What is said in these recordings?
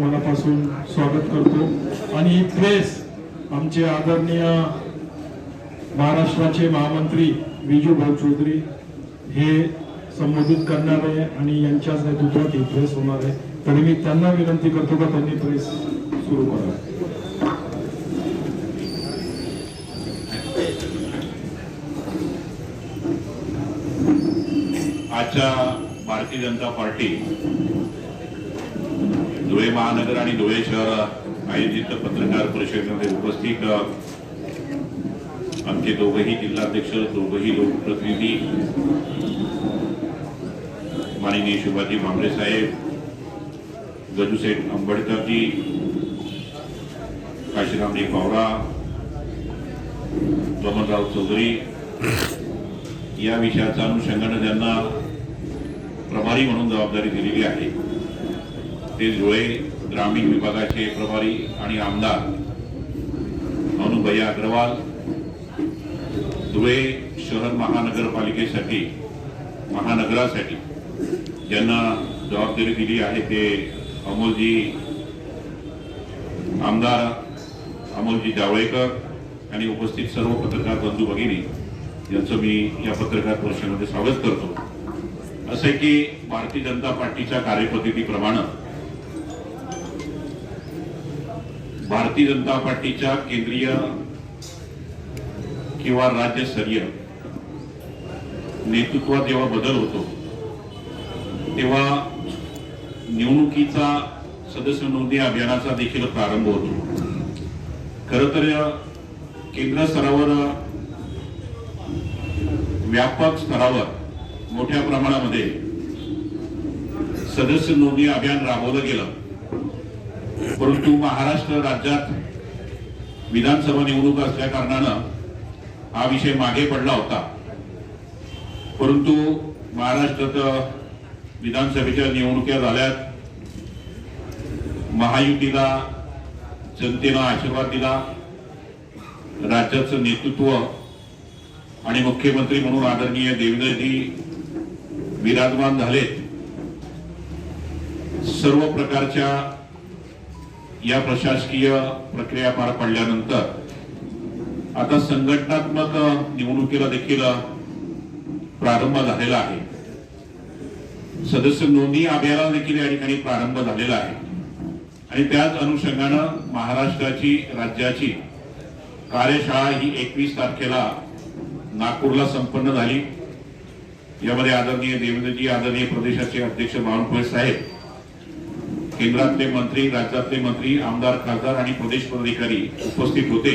मनापासून स्वागत करतो. आणि ही प्रेस आमचे आदरणीय महाराष्ट्राचे महामंत्री विजू भाऊ चौधरी हे संबोधित करणार आहे आणि यांच्याच नेतृत्वात ही प्रेस होणार आहे. तरी मी त्यांना विनंती करतो का त्यांनी प्रेस सुरू करावी? आजच्या भारतीय जनता पार्टी धुळे महानगर आणि धुळे शहर आयोजित पत्रकार परिषदेमध्ये उपस्थित. आमचे दोघही जिल्हाध्यक्ष दोघही लोकप्रतिनिधी. माननीय शिवाजी भांबरे साहेब गजूसेठ आंबेडकरजी काशीरामजी पावरा बमनराव चौधरी. या विषयाचा अनुषंगाने त्यांना प्रभारी म्हणून जबाबदारी दिलेली आहे. ते धुळे ग्रामीण विभागाचे प्रभारी आणि आमदार अनुभया अग्रवाल धुळे शहर महानगरपालिकेसाठी महानगरासाठी ज्यांना जबाबदारी दिली आहे ते अमोलजी आमदार अमोलजी जावळेकर आणि उपस्थित सर्व पत्रकार बंधू भगिनी यांचं मी या पत्रकार परिषदेमध्ये स्वागत करतो. असे आहे की भारतीय जनता पार्टीच्या कार्यपद्धतीप्रमाणे भारतीय जनता पार्टीच्या केंद्रीय किंवा राज्यस्तरीय नेतृत्वात जेव्हा बदल होतो तेव्हा निवडणुकीचा सदस्य नोंदणी अभियानाचा देखील प्रारंभ होतो. खर तर केंद्र स्तरावर व्यापक स्तरावर मोठ्या प्रमाणामध्ये सदस्य नोंदणी अभियान राबवलं गेलं. परंतु महाराष्ट्र राज्यात विधानसभा निवडणूक असल्या कारणानं हा विषय मागे पडला होता. परंतु महाराष्ट्रात विधानसभेच्या निवडणुका झाल्यात. महायुतीला जनतेनं आशीर्वाद दिला. राज्याचं नेतृत्व आणि मुख्यमंत्री म्हणून आदरणीय देवेंद्रजी विराजमान झालेत. सर्व प्रकारच्या या प्रशासकीय प्रक्रिया पार पडल्यानंतर आता संघटनात्मक निवडणुकीला देखील प्रारंभ झालेला आहे. सदस्य नोंदणी अभियानाला देखील या ठिकाणी प्रारंभ झालेला आहे. आणि त्याच अनुषंगानं महाराष्ट्राची राज्याची कार्यशाळा ही एकवीस तारखेला नागपूरला संपन्न झाली. यामध्ये आदरणीय देवेंद्रजी आदरणीय प्रदेशाचे अध्यक्ष बावनकुळे साहेब केंद्रातले मंत्री राज्यातले मंत्री आमदार खासदार आणि प्रदेश पदाधिकारी उपस्थित होते.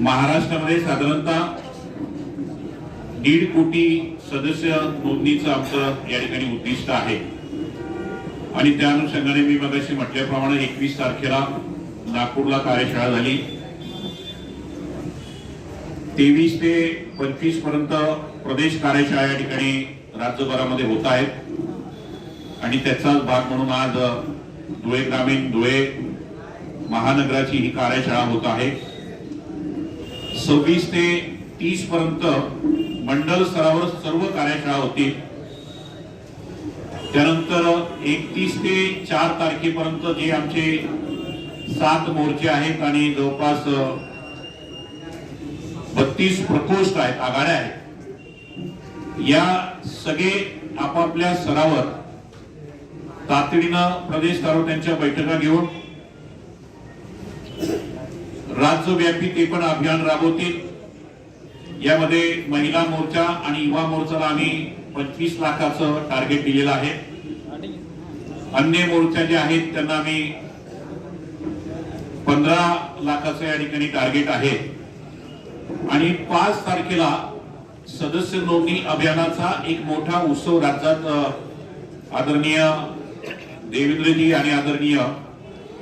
महाराष्ट्रामध्ये साधारणतः दीड कोटी सदस्य नोंदणीचं आमचं या ठिकाणी उद्दिष्ट आहे. आणि त्या अनुषंगाने मी मगाशी म्हटल्याप्रमाणे एकवीस तारखेला नागपूरला कार्यशाळा झाली. तेवीस ते पंचवीसपर्यंत प्रदेश कार्यशाळा या ठिकाणी राज्यभरामध्ये होत आहेत. आणि त्याचाच भाग म्हणून आज धुळे ग्रामीण धुळे महानगराची ही कार्यशाळा होत आहे. सव्वीस ते तीस पर्यंत मंडल स्तरावर सर्व कार्यशाळा होतील. त्यानंतर एकतीस ते चार तारखेपर्यंत जे आमचे सात मोर्चे आहेत आणि जवळपास बत्तीस प्रकोष्ठ आहेत आघाड्या आहेत. या सगळे आपापल्या स्तरावर तातडीनं प्रदेश स्तरावर बैठका घेऊन राज्यव्यापी ते पण अभियान राबवतील. यामध्ये महिला मोर्चा आणि युवा मोर्चाला आम्ही पंचवीस लाखाचं टार्गेट दिलेलं आहे. अन्य मोर्चा जे आहेत त्यांना आम्ही पंधरा लाखाचं या ठिकाणी टार्गेट आहे. आणि पाच तारखेला सदस्य नोंदणी अभियानाचा एक मोठा उत्सव राज्यात आदरणीय देवेंद्रजी आणि आदरणीय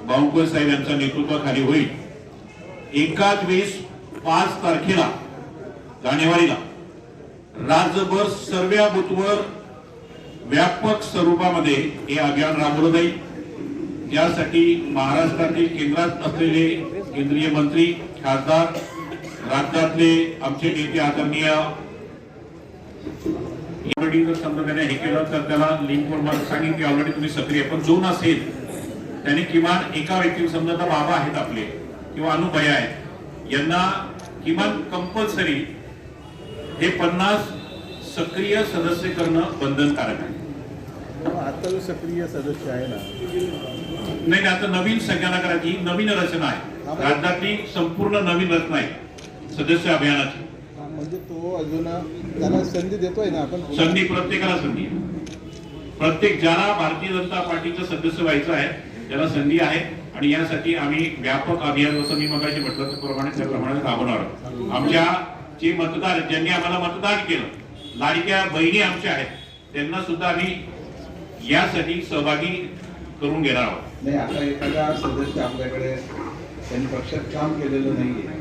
बावनकुळे साहेब यांच्या नेतृत्वाखाली होईल. एकाच वेळेस पाच तारखेला जानेवारीला राज्यभर सर्व बुथवर व्यापक स्वरूपामध्ये हे अभियान राबवलं जाईल. यासाठी महाराष्ट्रातील केंद्रात असलेले केंद्रीय मंत्री खासदार राज्यातले आमचे नेते आदरणीय ऑलरेडी जर समजा त्याने हे केलं तर त्याला लिंकवर मला सांगेल की ऑलरेडी तुम्ही सक्रिय. पण जो नसेल त्याने किमान एका व्यक्ती समजा आता बाबा आहेत आपले किंवा अनुभया आहेत यांना किमान कंपल्सरी हे पन्नास सक्रिय सदस्य करणं बंधनकारक आहे. आता जो सक्रिय सदस्य आहे ना. नाही आता नवीन संख्याना करायची ही नवीन रचना आहे. राज्यातली संपूर्ण नवीन रचना आहे सदस्य अभियानाची. म्हणजे तो अजून त्याला संधी देतोय ना आपण? संधी प्रत्येकाला संधी. प्रत्येक ज्याला भारतीय जनता पार्टीचं सदस्य व्हायचं आहे त्याला संधी आहे. आणि यासाठी आम्ही व्यापक अभियान जसं मी मगाशी म्हटलं त्याप्रमाणे त्याप्रमाणे राबवणार आहोत. आमच्या जे मतदार ज्यांनी आम्हाला मतदान केलं लाडक्या बहिणी आमच्या आहेत त्यांना सुद्धा आम्ही यासाठी सहभागी करून घेणार आहोत. नाही आता एखादा सदस्य आपल्याकडे त्यांनी पक्षात काम केलेलं नाहीये.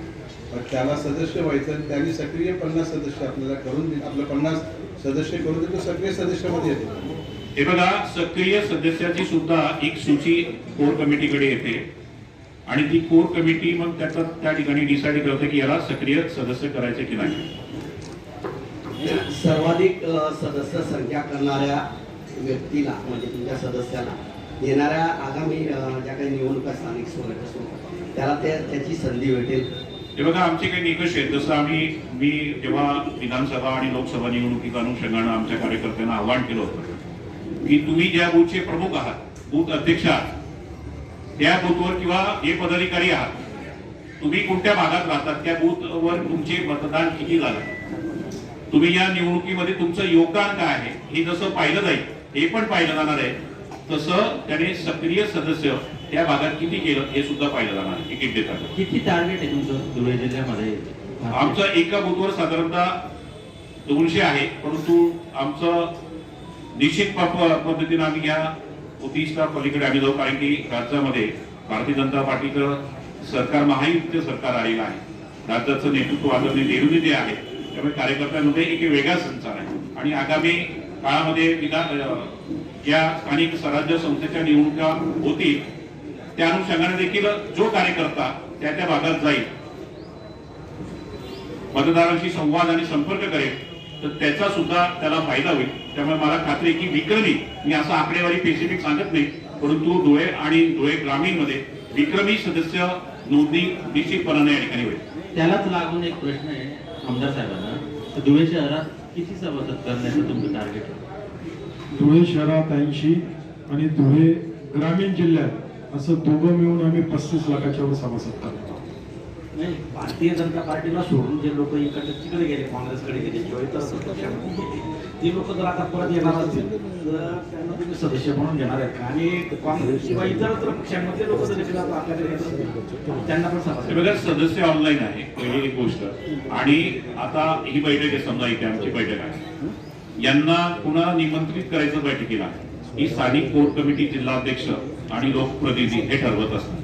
पण त्याला सदस्य व्हायचं आणि त्यांनी सक्रिय पन्नास सदस्य आपल्याला करून दि- आपलं पन्नास सदस्य करून दिलं सक्रिय सदस्यामध्ये येतो. हे बघा सक्रिय सदस्याची सुद्धा एक सूची कोर कमिटीकडे येते. आणि ती कोर कमिटी मग त्याचा त्या ठिकाणी डिसाईड करते की याला सक्रिय सदस्य करायचे की नाही. सर्वाधिक सदस्य संख्या करणाऱ्या व्यक्तीला म्हणजे तुमच्या सदस्याला येणाऱ्या आगामी ज्या काही निवडणुका स्थानिक असो त्याला त्या त्याची संधी भेटेल. हे बघा आमचे काही निकष आहेत. जसं आम्ही मी जेव्हा विधानसभा आणि लोकसभा निवडणुकीच्या अनुषंगानं आमच्या कार्यकर्त्यांना आवाहन केलं होतं की तुम्ही ज्या बूथचे प्रमुख आहात बूथ अध्यक्ष आहात त्या बूथवर किंवा हे पदाधिकारी आहात तुम्ही कोणत्या भागात राहतात त्या बूथवर तुमचे मतदान किती झालं? तुम्ही या निवडणुकीमध्ये तुमचं योगदान काय आहे? हे जसं पाहिलं जाईल हे पण पाहिलं जाणार आहे. तसं त्याने सक्रिय सदस्य त्या भागात किती केलं हे सुद्धा पाहिलं जाणार तिकीट देताना किती टार्गेट आहे तुमचं धुळे जिल्ह्यामध्ये? आमचं एका बूथवर साधारणतः दोनशे आहे परंतु आमचं निश्चित पद्धतीनं आम्ही या उद्दिष्टा पलीकडे आम्ही जाऊ कारण की राज्यामध्ये भारतीय जनता पार्टीचं सरकार महायुतीचं सरकार आलेलं आहे. राज्याचं नेतृत्व आदरणीय नेहरू जे आहे त्यामुळे कार्यकर्त्यांमध्ये एक वेगळा संचार आहे. आणि आगामी काळामध्ये विधान ज्या स्थानिक स्वराज्य संस्थेच्या निवडणुका होतील त्या अनुषंगाने देखील जो कार्यकर्ता त्या त्या भागात जाईल मतदारांशी संवाद आणि संपर्क करेल तर त्याचा सुद्धा त्याला फायदा होईल. त्यामुळे मला खात्री आहे की विक्रमी मी असं आकडेवारी स्पेसिफिक सांगत नाही परंतु धुळे आणि धुळे ग्रामीणमध्ये विक्रमी सदस्य नोंदणी निश्चितपणाने या ठिकाणी होईल. त्यालाच लागून एक प्रश्न आहे आमदार साहेबांना. धुळे शहरात किती सभासद करण्याचं तुमचं टार्गेट आहे? धुळे शहरात ऐंशी आणि धुळे ग्रामीण जिल्ह्यात असं दोघं मिळून आम्ही पस्तीस लाखाच्या वर सभासद करतो. नाही भारतीय जनता पार्टीला सोडून जे लोक इकडे तिकडे गेले काँग्रेसकडे गेले किंवा इतर पक्षांमध्ये गेले ती लोक जर आता परत येणार असतील तर त्यांना तुम्ही सदस्य म्हणून घेणार आहेत का? आणि काँग्रेस किंवा इतर तर पक्षांमधले लोक जर देखील आता आपल्याकडे येत असतील त्यांना पण सभासद. बघा सदस्य ऑनलाईन आहे पहिली एक गोष्ट. आणि आता ही बैठक आहे समजा इथे आमची बैठक आहे. यांना पुन्हा निमंत्रित करायचं बैठकीला. ही स्थानिक कोर कमिटी जिल्हाध्यक्ष आणि लोकप्रतिनिधी हे ठरवत असतात.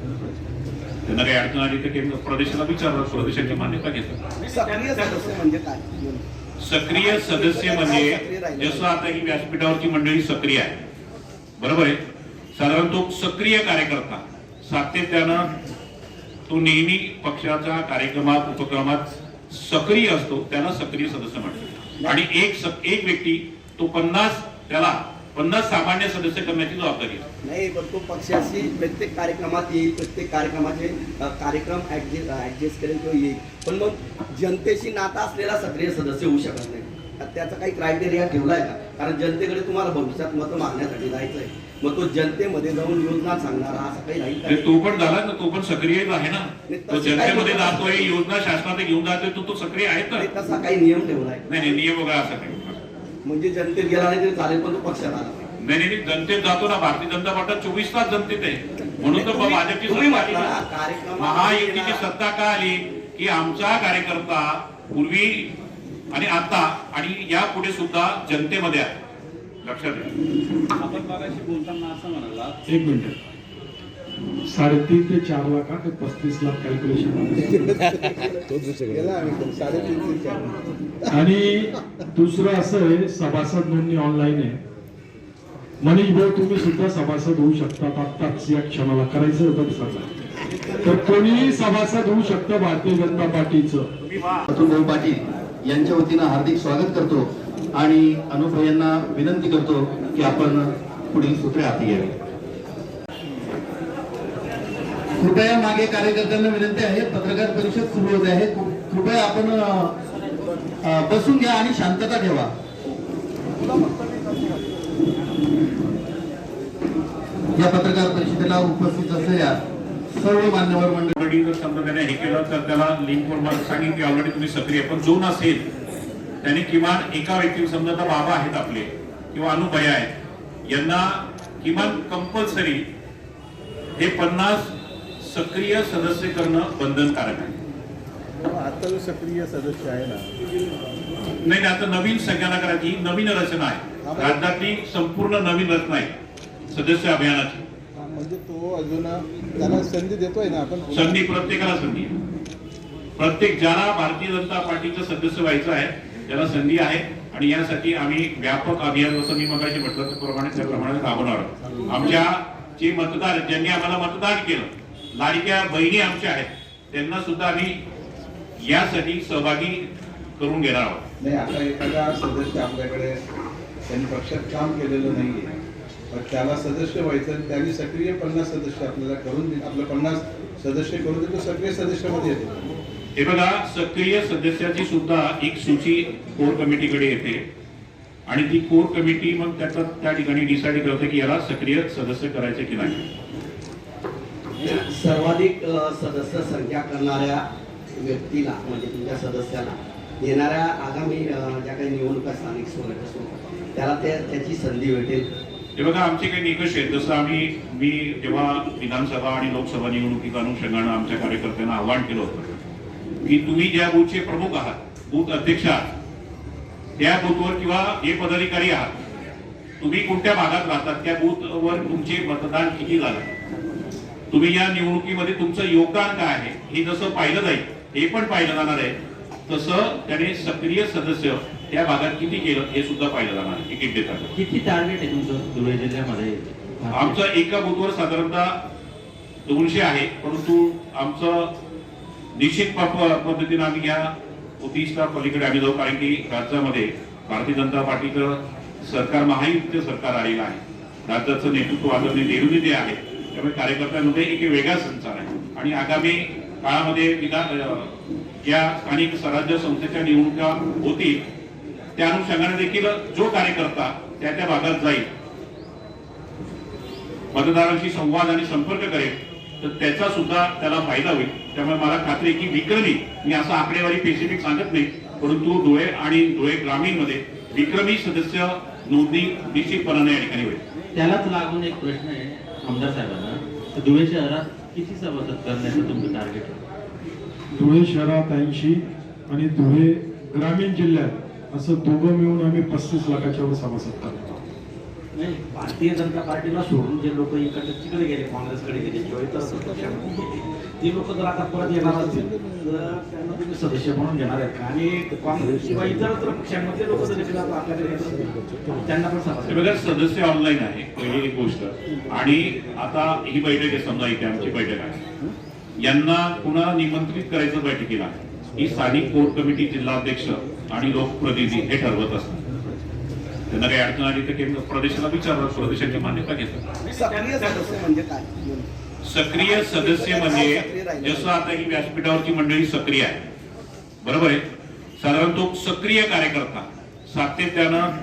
त्यांना काही अडचण आली तर केंद्र प्रदेशाला विचारतात प्रदेशाची मान्यता घेतात. सक्रिय सदस्य म्हणजे काय? सक्रिय सदस्य म्हणजे जसं आता ही व्यासपीठावरची मंडळी सक्रिय आहे. बरोबर आहे? साधारण तो सक्रिय कार्यकर्ता सातत्यानं तो नेहमी पक्षाच्या कार्यक्रमात उपक्रमात सक्रिय असतो त्याला सक्रिय सदस्य म्हणतात. आणि एक एक व्यक्ती तो पन्नास त्याला पन्नास सामान्य सदस्य करण्याची जबाबदारी आहे. नाही पण तो पक्षाशी प्रत्येक कार्यक्रमात येईल प्रत्येक कार्यक्रमाचे कार्यक्रम ऍडजस्ट करेल किंवा येईल. पण मग जनतेशी नाता असलेला सक्रिय सदस्य होऊ शकत नाही. त्याचा काही क्रायटेरिया ठेवलाय का? कारण जनतेकडे तुम्हाला भविष्यात मतं मागण्यासाठी जायचंय. मग तो जनतेमध्ये जाऊन योजना सांगणारा असं काही ते नाही तो पण झाला ना तो पण सक्रियच आहे ना. तो जनतेमध्ये जातोय योजना शासनात घेऊन जातोय तो तो सक्रिय आहे तर. तसा काही नियम ठेवलाय. नाही नाही नियम वगैरे असं काही. म्हणजे जनतेत गेला नाही तरी चालेल पण तो पक्षात आला. पाहिजे. नाही नाही नाही, जनतेत जातो ना भारतीय जनता पार्टी चोवीस तास जनतेत आहे. म्हणून तर तुम्ही- भाजपची तुम्ही सत्ता आली म्हटलं ना, ना. कार्यक्रमात महायुतीची येणारा- सत्ता का आली? की आमचा कार्यकर्ता पूर्वी आणि आता आणि या पुढे सुद्धा जनतेमध्ये आहे. लक्षात घ्या आपण मगाशी बोलताना असं म्हणाला एक मिनिट. साडेतीन ते चार लाख ते पस्तीस लाख कॅल्क्युलेशन आणि दुसरं असं आहे सभासद नोंदणी ऑनलाईन आहे. मनीष भाऊ तुम्ही सुद्धा सभासद होऊ शकतात आत्ताच या क्षणाला. करायचं होतं तर सांगा तर कोणीही सभासद होऊ शकतं भारतीय जनता पार्टीचं. अतुल भाऊ पाटील यांच्या वतीनं हार्दिक स्वागत करतो आणि अनुभव यांना विनंती करतो की आपण पुढील सूत्रे हाती घ्यावी. कृपया मागे कार्यकर्त्यांना विनंती आहे पत्रकार परिषद सुरू होते आहे. कृपया आपण बसून घ्या आणि शांतता ठेवा. या पत्रकार परिषदेला उपस्थित असलेल्या सर्व मान्यवर मंडळी जर समजा त्याने हे केलं तर त्याला लिंकवर मला सांगेन की ऑलरेडी तुम्ही सक्रिय. पण जो नसेल त्याने किमान एका व्यक्ती समजा आता बाबा आहेत आपले किंवा अनुभया आहेत यांना किमान कंपल्सरी हे पन्नास सक्रिय सदस्य करणं बंधनकारक आहे. आता सक्रिय सदस्य आहे ना नाही आता नवीन सगळ्यांना करायची ही नवीन रचना आहे. राज्यातली संपूर्ण नवीन रचना आहे सदस्य अभियानाची. म्हणजे तो अजून त्याला संधी देतोय ना आपण? संधी प्रत्येकाला संधी. प्रत्येक ज्याला भारतीय जनता पार्टीचं सदस्य व्हायचं आहे त्याला संधी आहे. आणि यासाठी आम्ही व्यापक अभियान जसं मी मगाशी म्हटलं त्याप्रमाणे त्याप्रमाणे राबवणार आहोत. आमच्या जे मतदार ज्यांनी आम्हाला मतदान केलं लाडक्या बहिणी आमच्या आहेत त्यांना सुद्धा आम्ही यासाठी सहभागी करून घेणार आहोत. नाही आता एखादा सदस्य आपल्याकडे त्यांनी पक्षात काम केलेलं नाहीये पण त्याला सदस्य व्हायचं त्यांनी सक्रिय पन्नास सदस्य आपल्याला करून दि- आपलं पन्नास सदस्य करून दिलं तो सक्रिय सदस्यामध्ये येतो. हे बघा सक्रिय सदस्याची सुद्धा एक सूची कोर कमिटीकडे येते. आणि ती कोर कमिटी मग त्याचा त्या ठिकाणी डिसाईड करते की याला सक्रिय सदस्य करायचे की नाही. सर्वाधिक सदस्य संख्या करणाऱ्या व्यक्तीला म्हणजे तुमच्या सदस्याला येणाऱ्या आगामी ज्या काही निवडणुका स्थानिक स्वराज्य असो त्याला ते त्याची संधी भेटेल. हे बघा आमचे काही निकष आहेत. जसं आम्ही मी जेव्हा विधानसभा आणि लोकसभा निवडणुकीच्या अनुषंगानं आमच्या कार्यकर्त्यांना आव्हान केलं होतं की तुम्ही ज्या बूथचे प्रमुख आहात बूथ अध्यक्ष आहात त्या बूथवर किंवा जे पदाधिकारी आहात तुम्ही कोणत्या भागात राहतात त्या बूथवर तुमचे मतदान किती झालं? तुम्ही या निवडणुकीमध्ये तुमचं योगदान काय आहे? हे जसं पाहिलं जाईल हे पण पाहिलं जाणार आहे. तसं त्याने सक्रिय सदस्य त्या भागात किती केलं हे सुद्धा पाहिलं जाणार आहे. तिकीट देताना. किती टार्गेट आहे तुमचं धुळे जिल्ह्यामध्ये? आमचं एका बूथवर साधारणतः दोनशे आहे परंतु आमचं निश्चित पद्धतीनं आम्ही या तीसच्या पलीकडे आम्ही जाऊ कारण की राज्यामध्ये भारतीय जनता पार्टीचं सरकार महायुक्त सरकार आलेलं आहे. राज्याचं नेतृत्व आदरणीय नेहरूजी आहे त्यामुळे कार्यकर्त्यांमध्ये एक वेगळा संचार आहे. आणि आगामी काळामध्ये विधान या स्थानिक स्वराज्य संस्थेच्या निवडणुका होतील त्या अनुषंगाने देखील जो कार्यकर्ता त्या त्या भागात जाईल मतदारांशी संवाद आणि संपर्क करेल तर त्याचा सुद्धा त्याला फायदा होईल. त्यामुळे मला खात्री की विक्रमी मी असं आकडेवारी स्पेसिफिक सांगत नाही परंतु धुळे आणि धुळे ग्रामीणमध्ये विक्रमी सदस्य नोंदणी निश्चितपणाने या ठिकाणी होईल. त्यालाच लागून एक प्रश्न आहे. आमदार साहेबांना तर धुळे शहरात किती सभासद करण्याचं तुमचं टार्गेट आहे? धुळे शहरात ऐंशी आणि धुळे ग्रामीण जिल्ह्यात असं दोघं मिळून आम्ही पस्तीस लाखाच्या वर सभासद करतो नाही भारतीय जनता पार्टीला सोडून जे लोक इकडे तिकडे गेले काँग्रेसकडे गेले किंवा इतर पक्षामध्ये गेले ते लोक जर आता परत येणार असतील तर त्यांना तुम्ही सदस्य म्हणून घेणार आहेत आणि काँग्रेस किंवा इतर पक्षांमधले लोक जर देखील आता आपल्याकडे त्यांना पण हे बघा सदस्य ऑनलाईन आहे पहिली एक गोष्ट. आणि आता ही बैठक आहे समजा इथे आमची बैठक आहे. यांना पुन्हा निमंत्रित करायचं बैठकीला ही स्थानिक कोर कमिटी जिल्हाध्यक्ष आणि लोकप्रतिनिधी हे ठरवत असतात. त्यांना काही अडचण आली तर केंद्र प्रदेशाला विचारतात प्रदेशाची मान्यता घेतात. सक्रिय सदस्य म्हणजे जसं आता ही व्यासपीठावरची मंडळी सक्रिय आहे. बरोबर आहे? साधारण तो सक्रिय कार्यकर्ता सातत्यानं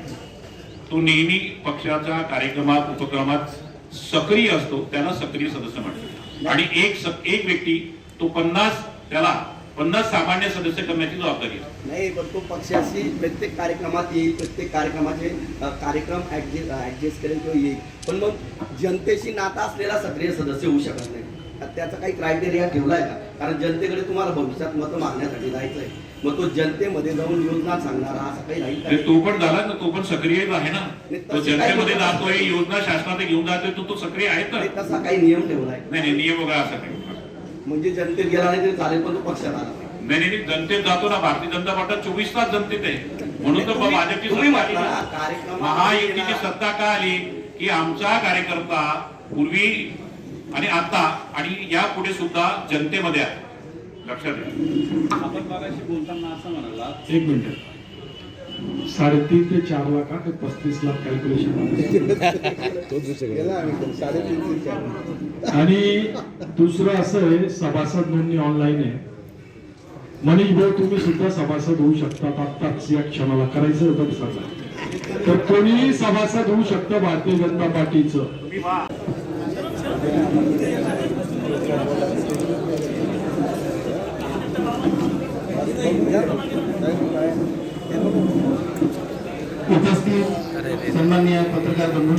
तो नेहमी पक्षाच्या कार्यक्रमात उपक्रमात सक्रिय असतो त्याला सक्रिय सदस्य म्हणतात. आणि एक एक व्यक्ती तो पन्नास त्याला पन्नास सामान्य सदस्य करण्याची जबाबदारी असते नाही पण तो पक्षाशी प्रत्येक कार्यक्रमात येईल प्रत्येक कार्यक्रमाचे कार्यक्रम ऍडजस्ट करेल किंवा येईल. पण मग जनतेशी नाता असलेला सक्रिय सदस्य होऊ शकत नाही. त्याचा काही क्रायटेरिया ठेवलाय का? कारण जनतेकडे तुम्हाला भविष्यात मतं मागण्यासाठी जायचंय. मग तो जनतेमध्ये जाऊन योजना सांगणारा असं काही राहील का? तो पण झाला ना तो पण सक्रियच आहे ना. तो जनतेमध्ये जातोय योजना शासनात घेऊन जातोय तो तो सक्रिय आहे तर. नाही, तसा काही नियम ठेवलाय. नाही नाही नियम वगैरे असं काही म्हणजे जनतेत गेला नाही तरी चालेल पण तो पक्षात आला. पाहिजे. नाही नाही नाही, जनतेत जातो ना भारतीय जनता पार्टी चोवीस तास जनतेत आहे. म्हणून तर तुम्ही- भाजपची तुम्ही सत्ता आली. म्हटलं ना, ना. कार्यक्रमात महायुतीची सत्ता का आली? की आमचा कार्यकर्ता पूर्वी आणि आता आणि या पुढे सुद्धा जनतेमध्ये आहे. लक्षात घ्या आपण मगाशी बोलताना असं म्हणाला एक मिनिट. साडेतीन ते चार लाख ते पस्तीस लाख कॅल्क्युलेशन आणि दुसरं असं आहे सभासद नोंदणी ऑनलाईन आहे. मनीष भाऊ तुम्ही सुद्धा सभासद होऊ शकतात आत्ताच या क्षणाला करायचं होतं सांगा तर कोणीही सभासद होऊ शकतं भारतीय जनता पार्टीचं. उपस्थित सन्माननीय पत्रकार बंधूंनो